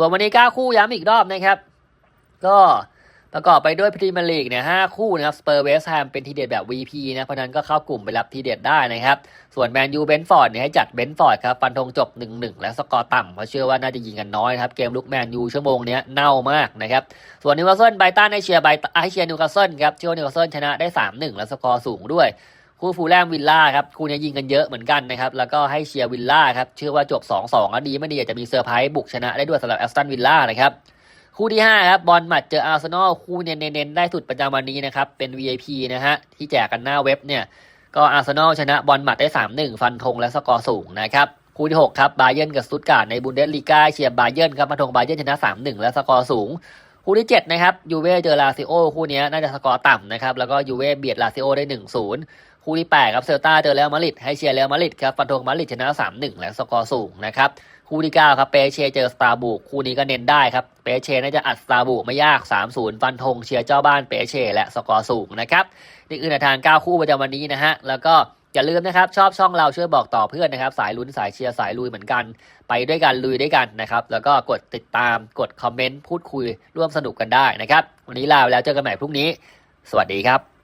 ส่วนวันนี้ 9 คู่ย้ำอีกรอบนะครับ ก็ประกอบไปด้วยพรีเมียร์ลีกเนี่ยห้าคู่นะครับสเปอร์เวสแฮมเป็นทีเด็ดแบบ VP นะ เพราะนั้นก็เข้ากลุ่มไปรับทีเด็ดได้นะครับ ส่วนแมนยูเบนฟอร์ดเนี่ยให้จัดเบนฟอร์ดครับ ฟันธงจบ 1-1 และสกอร์ต่ำเพราะเชื่อว่าน่าจะยิงกันน้อยครับ เกมลุกแมนยูชั่วโมงนี้เน่ามากนะครับ ส่วนนิวคาสเซิลไบตันให้เชียร์ไบตันให้เชียร์นิวคาสเซิลครับเชื่อว่านิวคาสเซิลชนะได้ 3-1 และสกอร์สูงด้วย คู่ฟูลแลมวิลล่าครับคู่นี้ยิงกันเยอะเหมือนกันนะครับแล้วก็ให้เชียร์วิลล่าครับเชื่อว่าจบ 2-2แล้วดีไม่ดีอาจจะมีเซอร์ไพรส์บุกชนะได้ด้วยสำหรับแอสตันวิลล่านะครับคู่ที่5ครับบอลมัดเจออาร์เซนอลคู่เน้นๆได้สุดประจำวันนี้นะครับเป็น VIP นะฮะที่แจกกันหน้าเว็บเนี่ยก็อาร์เซนอลชนะบอลมัดได้ 3-1 ฟันธงและสกอร์สูงนะครับคู่ที่ 6 ครับบาเยิร์นกับสตุตการ์ดในบุนเดสลีกาเชียร์บาเยิร์นครับมาธงบาเยิร์นชนะ 3-1 และสกอร์สูง คู่ที่ 7 นะครับยูเว่เจอลาซิโอคู่นี้น่าจะสกอร์ต่ำนะครับ แล้วก็ยูเว่เบียดลาซิโอได้ 1-0 คู่ที่ 8 ครับเซลตาเจอเรอัลมาดริดให้เชียร์เรอัลมาดริดครับฟันธงมาดริดชนะ 3-1 และสกอร์สูงนะครับคู่ที่ 9 ครับเปเชเจอสตาร์บุกคู่นี้ก็เน้นได้ครับเปเชน่าจะอัดสตาร์บุกไม่ยาก 3-0 ฟันธงเชียร์เจ้าบ้านเปเชและสกอร์สูงนะครับนี่คือแนวทาง 9 คู่ประจำวันนี้นะฮะแล้วก็ อย่าลืมนะครับ ชอบช่องเราช่วยบอกต่อเพื่อนนะครับ สายลุ้นสายเชียร์สายลุยเหมือนกัน ไปด้วยกันลุยด้วยกันนะครับ แล้วก็กดติดตามกดคอมเมนต์พูดคุยร่วมสนุกกันได้นะครับ วันนี้ลาไปแล้วเจอกันใหม่พรุ่งนี้ สวัสดีครับ